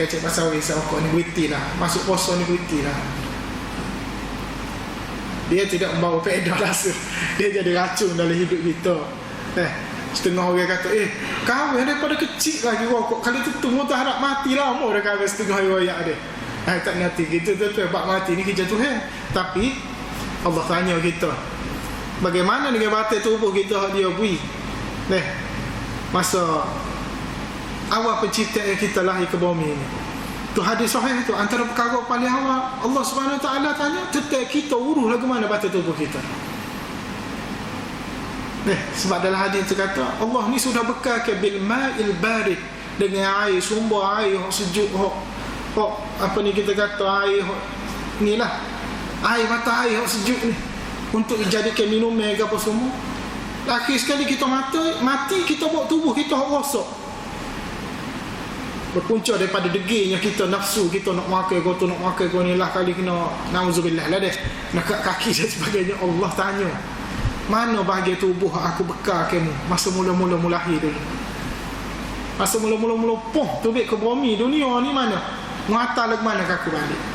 kecek pasal wis rokok ni guiti lah. Masuk poso ni guiti lah. Dia tidak membawa faedah rasa. Dia jadi racun dalam hidup kita. Eh setengah orang kata eh kahwin daripada kecil lagi rokok. Kali tu tunggu tak harap mati lah. Mau dah kahwin setengah riwayat dia. Eh tak nanti kita tu tu bak mati ni kerja Tuhan. Tapi Allah tanya kita bagaimana dengan batin tubuh kita? Dia bui. Eh masa awal penciptaan kita lahir ke bumi ni tu hadis sahih tu antara perkara paling awal Allah Subhanahu Wa Taala tanya tetap kita urus lagu mana batin tubuh kita? Eh, sebab dalam hadis tu kata Allah ni sudah bekal ke bil ma'il barid dengan air sumber air yang sejuk hok hok apa ni kita kata air hok inilah air mata air yang sejuk ni untuk dijadikan minum ke apa semua. Akhir sekali kita mati mati kita buat tubuh kita hok rosak berpunca daripada degilnya kita nafsu kita nak makan kau tu nak makan kau ni lah kali kena nauzubillah lah deh. Nak kaki dan sebagainya Allah tanya mana bahagian tubuh aku bekal kamu? Masa mula-mula mulahir dulu masa mula-mula mula poh tubik ke bumi dunia ni mana? Muatal ke mana aku balik